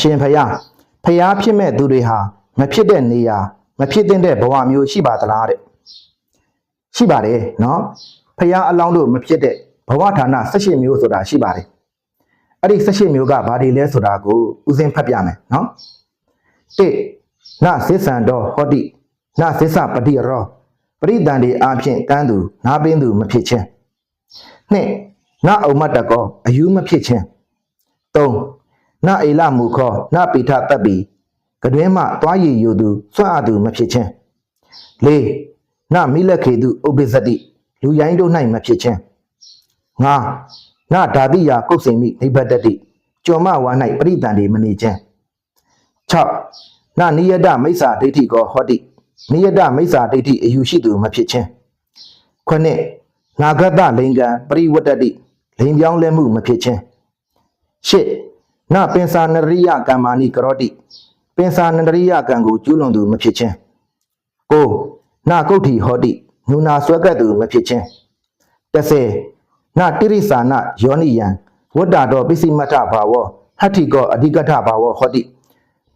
ရှင်ဖယားဖယားဖြစ်မဲ့သူတွေဟာမဖြစ်တဲ့နေရာမဖြစ်သင့်တဲ့ဘဝမျိုးရှိပါသလားတဲ့ရှိပါတယ်နော်ဖယားအလောင်းတို့မဖြစ်တဲ့ဘဝဌာန18မျိုးဆိုတာရှိပါတယ်အဲ့ဒီ18မျိုးကဘာတွေလဲဆိုတာကိုဦးစင်းဖတ်ပြမယ်နော်တစ်နသစ္ဆန်တော်ဟောတိနသစ္စာပတိရောပရိတန်ဒီအဖြစ်တန်းသူနားပင်းသူမဖြစ်ခြင်းနှစ်နအုံမတ်တကောအယူမဖြစ်ခြင်းသုံး နအိလမူခောနပိထတပ်ပီကတွင်မှသွားရည်ယူသူစွန့်အပ်သူမဖြစ်ခြင်းလေးနမိလက်ခေသူဥပိသတိလူရိုင်းတို့၌မဖြစ်ခြင်းငါနဓာတိယာကုတ်စိမိနိဗ္ဗတတိကျော်မဝါ၌ပရိတန်ဒီမနေခြင်း6နနိယတမိစ္ဆာဒိဋ္ဌိကောဟောတိနိယတမိစ္ဆာဒိဋ္ဌိအယူရှိသူမဖြစ်ခြင်းခုနှစ်နာဂတလိင်္ဂံပရိဝတ္တတိလိင်ပြောင်းလဲမှုမဖြစ်ခြင်းရှစ် နပင်စာနရိယကမ္မာနိကရောတိပင်စာနရိယကံကိုကျူးလွန်သူမဖြစ်ခြင်းကိုနကုဋ္ဌိဟောတိနုနာဆွဲကပ်သူမဖြစ်ခြင်း30နတိရိစာနယောနိယံဝတ္တတော်ပစ္စည်းမထဘာဝဟတ္ထိကောအဓိကထဘာဝဟောတိ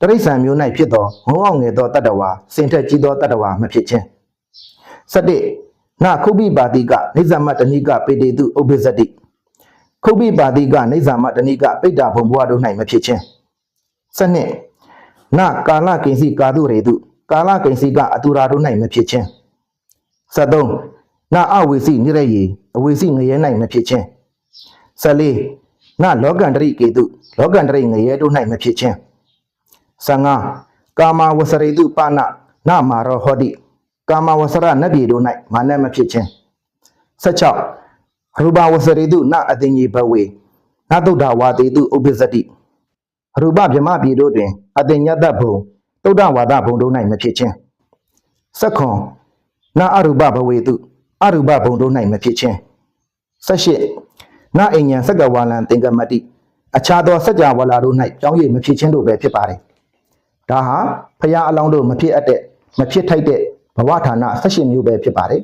တရိษံမျိုး၌ဖြစ်သောငုံအောင်ငယ်သောတတ္တဝါစင်ထက်ကြီးသောတတ္တဝါမဖြစ်ခြင်း17နခုပိပါတိကနိစ္စမတဏိကပေတေတုဥပ္ပဇ္ဇတိ ခုပိပါတိကနိစ္စမတဏိကပိတ္တာဘုံဘဝတို့၌မဖြစ်ခြင်း12နကာလကိဉ္စီကာတုရေတုကာလကိဉ္စီကအတူရာတို့၌မဖြစ်ခြင်း73နအဝေစီနိရယေအဝေစီငရဲ၌မဖြစ်ခြင်း14နလောကန္တရိကေတုလောကန္တရိငရဲတို့၌မဖြစ်ခြင်း15ကာမဝဆရိတုပနနမာရောဟောတိကာမဝဆရနတ်ပြည်တို့၌မာနမဖြစ်ခြင်း16 ရူပဝဆရိတုနအတင်ကြီးဘဝေနတုဒ္ဒဝါတိတုဥပ္ပဇ္ဇတိရူပဗြဟ္မပြည်တို့တွင်အတင်ညတ္တဘုံတုဒ္ဒဝါဒဘုံတို့၌မဖြစ်ခြင်းဆက်ခွန်နာအရူပဘဝေတုအရူပဘုံတို့၌မဖြစ်ခြင်း18နာအိညာစက္ကဝါလံသင်္ကမတိအခြားသောစัจ java လာတို့၌ကြောင်းရည်မဖြစ်ခြင်းတို့ပဲဖြစ်ပါတယ်ဒါဟာဖရာအလောင်းတို့မဖြစ်အပ်တဲ့မဖြစ်ထိုက်တဲ့ဘဝဌာန18မျိုးပဲဖြစ်ပါတယ်